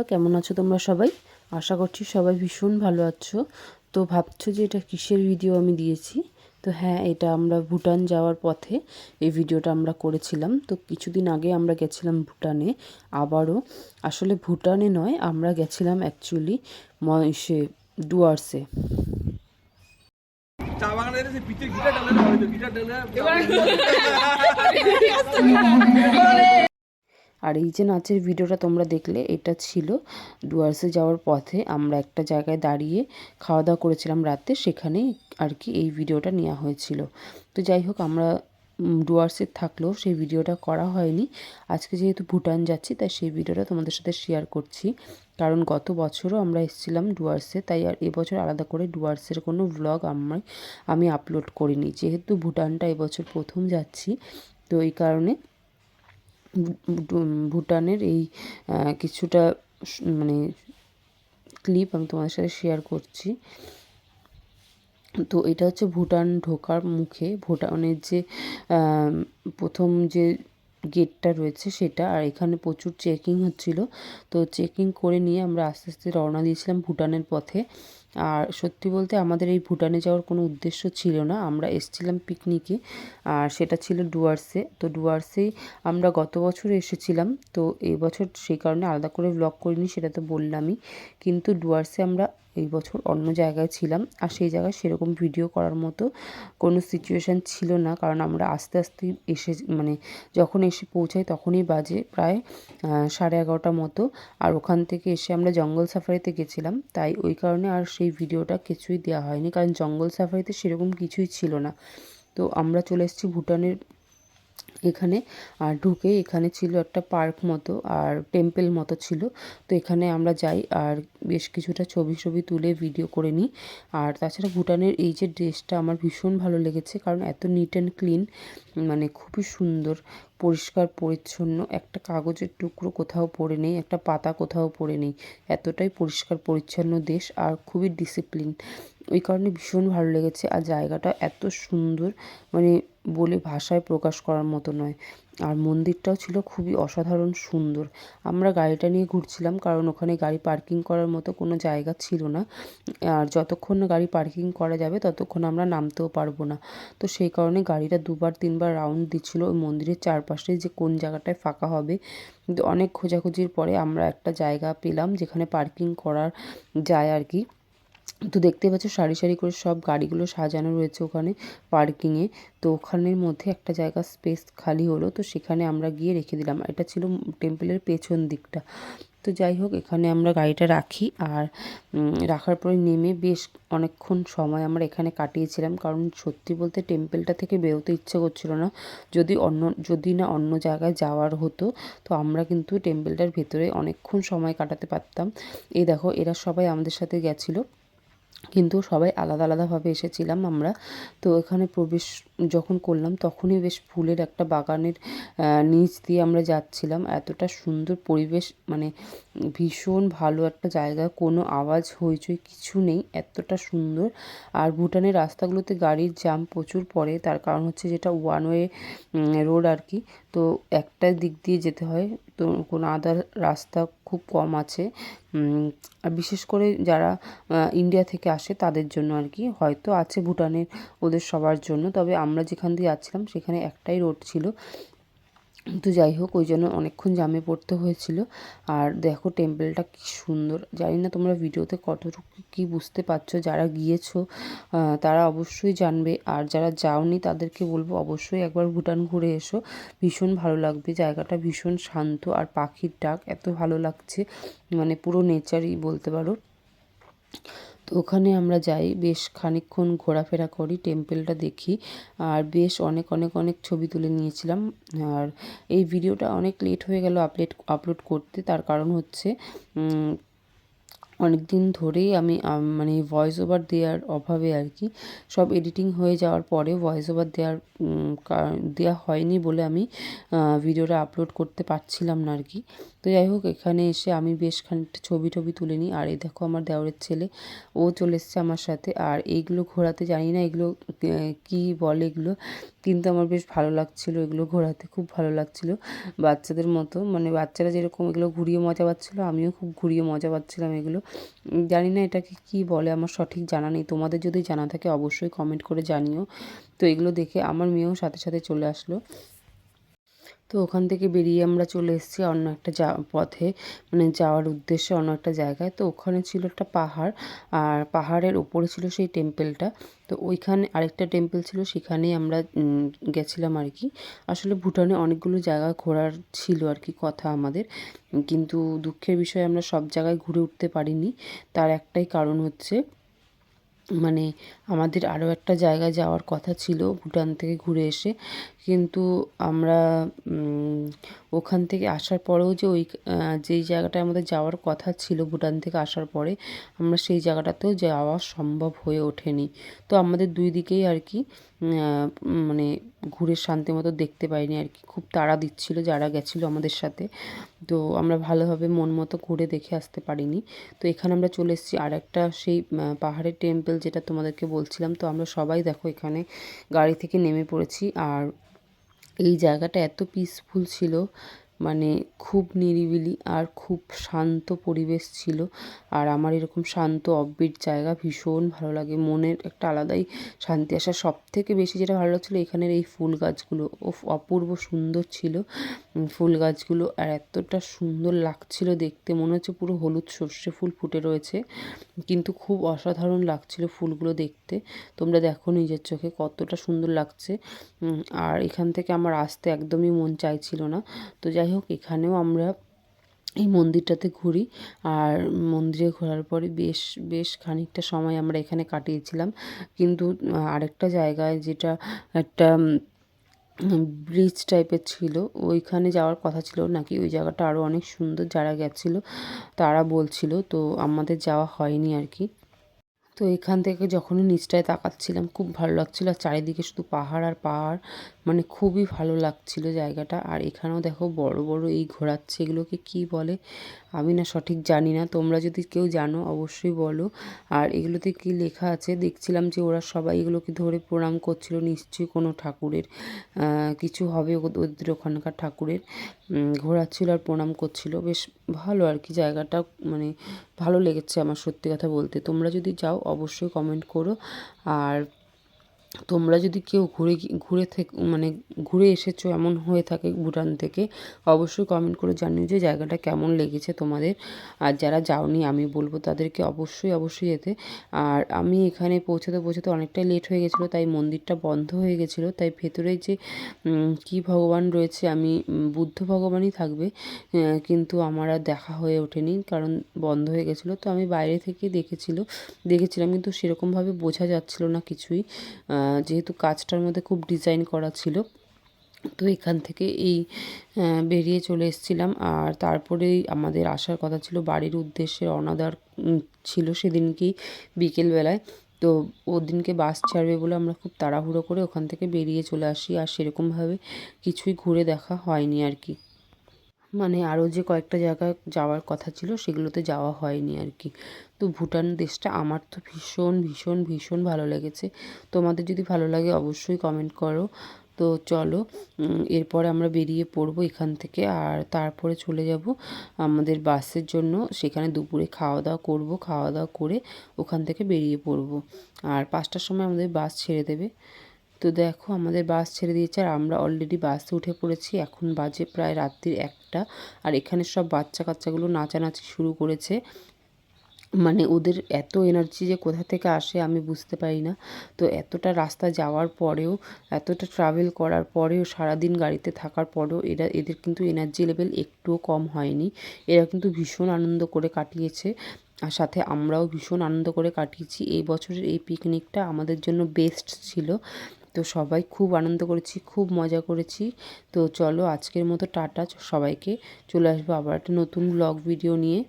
বন্ধুরা কেমন আছো তোমরা সবাই? আশা করছি সবাই ভীষণ ভালো আছো। তো ভাবছ যে এটা কিসের ভিডিও আমি দিয়েছি? তো হ্যাঁ এটা আমরা ভুটান যাওয়ার পথে এই ভিডিওটা আমরা করেছিলাম। তো কিছুদিন আগে আমরা গেছিলাম ভুটানে আবারও। আসলে ভুটানে নয় আমরা গেছিলাম অ্যাকচুয়ালি সে ডুয়ার্সে। চা বাগানের পিঠে গিটার ডালে গিটার ডালে আর এই যে নাচের ভিডিওটা তোমরা দেখলে, এটা ছিল ডুয়ার্সে যাওয়ার পথে আমরা একটা জায়গায় দাঁড়িয়ে খাওয়া দাওয়া করেছিলাম রাতে, সেখানেই আর কি এই ভিডিওটা নেওয়া হয়েছিল। তো যাই হোক, আমরা ডুয়ার্সে থাকলেও সেই ভিডিওটা করা হয়নি। আজকে যেহেতু ভুটান যাচ্ছি, তাই সেই ভিডিওটা তোমাদের সাথে শেয়ার করছি। কারণ গত বছরও আমরা এসেছিলাম ডুয়ার্সে, তাই আর এবছর আলাদা করে ডুয়ার্সের কোনো ব্লগ আমার আমি আপলোড করিনি। যেহেতু ভুটানটা এবছর প্রথম যাচ্ছি, তো এই কারণে ভুটানের এই কিছুটা মানে ক্লিপ আমি তোমাদের সাথে শেয়ার করছি। তো এটা হচ্ছে ভুটান ঢোকার মুখে, ভুটানের যে প্রথম যে গেটটা রয়েছে সেটা, আর এখানে প্রচুর চেকিং হচ্ছিল। তো চেকিং করে নিয়ে আমরা আস্তে আস্তে রওনা দিয়েছিলাম ভুটানের পথে। আর সত্যি বলতে আমাদের এই ভুটানে যাওয়ার কোনো উদ্দেশ্য ছিল না। আমরা এসেছিলাম পিকনিকে আর সেটা ছিল ডুয়ার্সে। তো ডুয়ার্সেই আমরা গত বছর এসেছিলাম। তো এবছর সেই কারণে আলাদা করে ব্লগ করিনি, সেটা তো বললামই। কিন্তু ডুয়ার্সে আমরা এই বছর অন্য জায়গায় ছিলাম আর সেই জায়গায় সেরকম ভিডিও করার মতো কোনো সিচুয়েশান ছিল না। কারণ আমরা আস্তে আস্তে এসে মানে যখন এসে পৌঁছাই তখনই বাজে প্রায় সাড়ে এগারোটা মতো। আর ওখান থেকে এসে আমরা জঙ্গল সাফারিতে গেছিলাম। তাই ওই কারণে আর সেই ভিডিওটা কিছুই দেওয়া হয়নি। কারণ জঙ্গল সাফারিতে সেরকম কিছুই ছিল না। তো আমরা চলে এসেছি ভুটানের এখানে। আর ঢুকে এখানে ছিল একটা পার্ক মতো আর টেম্পল মতো ছিল। তো এখানে আমরা যাই আর বেশ কিছুটা ছবি ছবি তুলে ভিডিও করে নিই। আর তাছাড়া ভুটানের এই যে ড্রেসটা আমার ভীষণ ভালো লেগেছে কারণ এত নিট অ্যান্ড ক্লিন মানে খুবই সুন্দর, পরিষ্কার, পরিচ্ছন্ন, একটা কাগজের টুকরো কোথাও পড়ে নেই, একটা পাতা কোথাও পড়ে নেই। এতটাই পরিষ্কার, পরিচ্ছন্ন দেশ আর খুবই ডিসিপ্লিন ওই কারণে ভীষণ ভালো লেগেছে। আর জায়গাটা এত সুন্দর মানে বলে ভাষায় প্রকাশ করার মতো নয়। আর মন্দিরটাও ছিল খুবই অসাধারণ সুন্দর। আমরা গাড়িটা নিয়ে ঘুরছিলাম, কারণ ওখানে গাড়ি পার্কিং করার মতো কোনো জায়গা ছিল না। আর যতক্ষণ না গাড়ি পার্কিং করা যাবে, ততক্ষণ আমরা নামতেও পারব না। তো সেই কারণে গাড়িটা দুবার, তিনবার রাউন্ড দিচ্ছিল ওই মন্দিরের চারপাশে যে কোন জায়গাটায় ফাঁকা হবে। অনেক খোঁজাখুঁজির পরে আমরা একটা জায়গা পেলাম, যেখানে পার্কিং করার যায় আর কি। তো দেখতে পাচ্ছ সারি সারি করে সব গাড়িগুলো সাজানো রয়েছে ওখানে পার্কিংয়ে তো ওখানের মধ্যে একটা জায়গা স্পেস খালি হলো, তো সেখানে আমরা গিয়ে রেখে দিলাম। এটা ছিল টেম্পলের পেছন দিকটা। তো যাই হোক, এখানে আমরা গাড়িটা রাখি আর রাখার পরে নেমে বেশ অনেকক্ষণ সময় আমরা এখানে কাটিয়েছিলাম। কারণ সত্যি বলতে টেম্পলটা থেকে বেরোতে ইচ্ছে করছিল না। যদি অন্য, যদি না অন্য জায়গায় যাওয়ার হতো, তো আমরা কিন্তু টেম্পলটার ভেতরে অনেকক্ষণ সময় কাটাতে পারতাম। এই দেখো, এরা সবাই আমাদের সাথে গেছিল। কিন্তু সবাই আলাদা আলাদাভাবে এসেছিলাম আমরা। তো এখানে প্রবেশ যখন করলাম, তখনই বেশ ফুলের একটা বাগানের নিচ দিয়ে আমরা যাচ্ছিলাম। এতটা সুন্দর পরিবেশ মানে ভীষণ ভালো একটা জায়গা। কোনো আওয়াজ, হইচই কিছু নেই, এতটা সুন্দর। আর ভুটানের রাস্তাগুলোতে গাড়ির জ্যাম প্রচুর পড়ে। তার কারণ হচ্ছে যেটা ওয়ান ওয়ে রোড আর কি, তো একটা দিক দিয়ে যেতে হয়। তো কোনো আদার রাস্তা খুব কম আছে। আর বিশেষ করে যারা ইন্ডিয়া থেকে আসে, তাদের জন্য আর কি। হয়তো আছে ভুটানের ওদের সবার জন্য, তবে আমরা যেখান দিয়ে যাচ্ছিলাম, সেখানে একটাই রোড ছিল। তো যাই হোক, ওই জন্য অনেকক্ষণ জামে পড়তে হয়েছিল। আর দেখো, টেম্পলটা কি সুন্দর। জানি না তোমরা ভিডিওতে কতটুকু কি বুঝতে পারছ, যারা গিয়েছো তারা অবশ্যই জানবে। আর যারা যাওনি, তাদেরকে বলব অবশ্যই একবার ভুটান ঘুরে এসো। ভীষণ ভালো লাগবে, জায়গাটা ভীষণ শান্ত আর পাখির ডাক এত ভালো লাগছে। মানে পুরো নেচারই বলতে পারো। তো ওখানে আমরা যাই, বেশ খানিকক্ষণ ঘোরাফেরা করি, টেম্পেলটা দেখি, আর বেশ অনেক অনেক অনেক ছবি তুলে নিয়েছিলাম। আর এই ভিডিওটা অনেক লেট হয়ে গেল আপলোড আপলোড করতে। তার কারণ হচ্ছে অনেক দিন ধরেই আমি মানে ভয়েস ওভার দেওয়ার অভাবে আর কি, সব এডিটিং হয়ে যাওয়ার পরে ভয়েস ওভার দেওয়ার দেওয়া হয়নি বলে আমি ভিডিওটা আপলোড করতে পারছিলাম না আর কি। তো যাই হোক, এখানে এসে আমি বেশ খানিকটা ছবি টবি তুলে নিই। আর এই দেখো আমার দেওরের ছেলে, ও চলে এসছে আমার সাথে। আর এইগুলো ঘোরাতে জানি না, এগুলো কি বলে এগুলো, কিন্তু আমার বেশ ভালো লাগছিল এগুলো ঘোরাতে, খুব ভালো লাগছিল। বাচ্চাদের মতো মানে বাচ্চারা যেরকম এগুলো ঘুরিয়ে মজা পাচ্ছিলো, আমিও খুব ঘুরিয়ে মজা পাচ্ছিলাম এগুলো। জানি না এটাকে কি বলে, আমার সঠিক জানা নেই। তোমাদের যদি জানা থাকে, অবশ্যই কমেন্ট করে জানিও। তো এগুলো দেখে আমার মেয়েও সাথে সাথে চলে আসলো। তো ওখান থেকে বেরিয়ে আমরা চলে এসেছি অন্য একটা যা, পথে মানে যাওয়ার উদ্দেশ্যে অন্য একটা জায়গায়। তো ওখানে ছিল একটা পাহাড়, আর পাহাড়ের ওপরে ছিল সেই টেম্পেলটা। তো ওইখানে আরেকটা টেম্পল ছিল, সেখানেই আমরা গেছিলাম আর কি। আসলে ভুটানে অনেকগুলো জায়গা ঘোরার ছিল আর কি কথা আমাদের। কিন্তু দুঃখের বিষয়ে, আমরা সব জায়গায় ঘুরে উঠতে পারিনি। তার একটাই কারণ হচ্ছে মানে আমাদের আরও একটা জায়গায় যাওয়ার কথা ছিল, ভুটান থেকে ঘুরে এসে। কিন্তু আমরা ওখান থেকে আসার পরেও যে ওই যেই জায়গাটায় আমাদের যাওয়ার কথা ছিল, ভুটান থেকে আসার পরে, আমরা সেই জায়গাটাতেও যাওয়া সম্ভব হয়ে ওঠেনি। তো আমাদের দুই দিকেই আর কি মানে ঘুরে শান্তি মতো দেখতে পাইনি আর কি। খুব তাড়া দিচ্ছিল যারা গেছিল আমাদের সাথে। তো আমরা ভালোভাবে মন মতো ঘুরে দেখে আসতে পারিনি। তো এখানে আমরা চলে এসেছি আর একটা সেই পাহাড়ের টেম্পল যেটা তোমাদেরকে বলছিলাম। তো আমরা সবাই দেখো এখানে গাড়ি থেকে নেমে পড়েছি। আর এই জায়গাটা এত পিসফুল ছিল মানে খুব নিরিবিলি আর খুব শান্ত পরিবেশ ছিল। আর আমার এরকম শান্ত অববিট জায়গা ভীষণ ভালো লাগে। মনের একটা আলাদাই শান্তি আসা। সব থেকে বেশি যেটা ভালো লাগছিল এখানের এই ফুল গাছগুলো। ও অপূর্ব সুন্দর ছিল ফুল গাছগুলো। আর এতটা সুন্দর লাগছিল দেখতে। মনে হচ্ছে পুরো হলুদ সর্ষে ফুল ফুটে রয়েছে। কিন্তু খুব অসাধারণ লাগছিল ফুলগুলো দেখতে। তোমরা দেখো নিজের চোখে কতটা সুন্দর লাগছে। আর এখান থেকে আমার আসতে একদমই মন চাইছিল না। তো যাই হোক এখানেও আমরা এই মন্দিরটাতে ঘুরি। আর মন্দিরে ঘোরার পরে বেশ বেশ খানিকটা সময় আমরা এখানে কাটিয়েছিলাম। কিন্তু আরেকটা জায়গায় যেটা একটা ব্রিজ টাইপের ছিল, ওইখানে যাওয়ার কথা ছিল নাকি ওই জায়গাটা আরও অনেক সুন্দর যারা গেছিল, তারা বলছিল। তো আমাদের যাওয়া হয়নি আর কি। তো এখান থেকে যখনই নিচটায় তাকাচ্ছিলাম, খুব ভালো লাগছিল। আর চারিদিকে শুধু পাহাড় আর পাহাড়। মানে খুবই ভালো লাগছিল জায়গাটা। আর এখানেও দেখো বড় বড় এই ঘোরাচ্ছে, এগুলোকে কি বলে? আমি না সঠিক জানি না, তোমরা যদি কেউ জানো অবশ্যই বলো। আর এগুলোতে কি লেখা আছে? দেখছিলাম যে ওরা সবাই এগুলোকে ধরে প্রণাম করছিল, নিশ্চয়ই কোনো ঠাকুরের কিছু হবে ওদের ওখানকার ঠাকুরের ঘোরাচ্ছিল আর প্রণাম করছিল। বেশ ভালো আর কি জায়গাটা মানে ভালো লেগেছে আমার সত্যি কথা বলতে। তোমরা যদি যাও অবশ্যই কমেন্ট করো। আর তোমরা যদি কেউ ঘুরে ঘুরে থেকে মানে ঘুরে এসেছ এমন হয়ে থাকে ভুটান থেকে, অবশ্যই কমেন্ট করে জানিও যে জায়গাটা কেমন লেগেছে তোমাদের। আর যারা যাওনি, আমি বলব তাদেরকে অবশ্যই অবশ্যই যেতে। আর আমি এখানে পৌঁছাতে পৌঁছাতে অনেকটাই লেট হয়ে গেছিল, তাই মন্দিরটা বন্ধ হয়ে গেছিল। তাই ভেতরে যে কি ভগবান রয়েছে, আমি বুদ্ধ ভগবানই থাকবে কিন্তু আমার আর দেখা হয়ে ওঠেনি, কারণ বন্ধ হয়ে গেছিল। তো আমি বাইরে থেকে দেখেছিল, দেখেছিলাম, কিন্তু সেরকমভাবে বোঝা যাচ্ছিল না কিছুই। যেহেতু কাজটার মধ্যে খুব ডিজাইন করা ছিল, তো এখান থেকে এই বেরিয়ে চলে এসেছিলাম। আর তারপরেই আমাদের আসার কথা ছিল, বাড়ির উদ্দেশ্যে অনাদার ছিল সেদিনকেই বিকেলবেলায় তো ওদিনকে বাস ছাড়বে বলে আমরা খুব তাড়াহুড়ো করে ওখান থেকে বেরিয়ে চলে আসি, আর সেরকমভাবে কিছুই ঘুরে দেখা হয়নি আর কি। মানে আরও যে কয়েকটা জায়গায় যাওয়ার কথা ছিল, সেগুলোতে যাওয়া হয়নি আর কি তো ভুটান দেশটা আমার তো ভীষণ ভীষণ ভীষণ ভালো লেগেছে। তোমাদের যদি ভালো লাগে অবশ্যই কমেন্ট করো। তো চলো এরপরে আমরা বেরিয়ে পড়ব এখান থেকে আর তারপরে চলে যাব আমাদের বাসের জন্য। সেখানে দুপুরে খাওয়া দাওয়া করব খাওয়া দাওয়া করে ওখান থেকে বেরিয়ে পড়ব। আর পাঁচটার সময় আমাদের বাস ছেড়ে দেবে। তো দেখো আমাদের বাস ছেড়ে দিয়েছে আর আমরা অলরেডি বাসে উঠে পড়েছি। এখন বাজে প্রায় রাত্রির একটা আর এখানে সব বাচ্চা কাচ্চাগুলো নাচানাচি শুরু করেছে। মানে ওদের এত এনার্জি যে কোথা থেকে আসে আমি বুঝতে পারি না। তো এতটা রাস্তা যাওয়ার পরেও, এতটা ট্রাভেল করার পরেও, সারাদিন গাড়িতে থাকার পরেও এরা, এদের কিন্তু এনার্জি লেভেল একটুও কম হয়নি। এরা কিন্তু ভীষণ আনন্দ করে কাটিয়েছে। আর সাথে আমরাও ভীষণ আনন্দ করে কাটিয়েছি। এই বছরের এই পিকনিকটা আমাদের জন্য বেস্ট ছিল। তো সবাই খুব আনন্দ করেছি, খুব মজা করেছি। তো চলো আজকের মতো টাটা সবাইকে চলে আসব আবার একটা নতুন ব্লগ ভিডিও নিয়ে।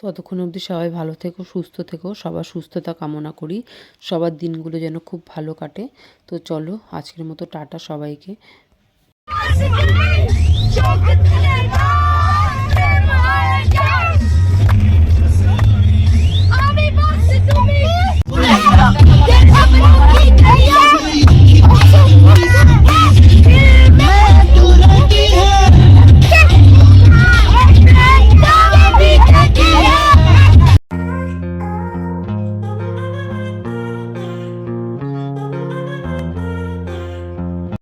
ততক্ষণ অবধি সবাই ভালো থেকো, সুস্থ থেকো, সবার সুস্থতা কামনা করি। সবার দিনগুলো যেন খুব ভালো কাটে। তো চলো আজকের মতো টাটা সবাইকে।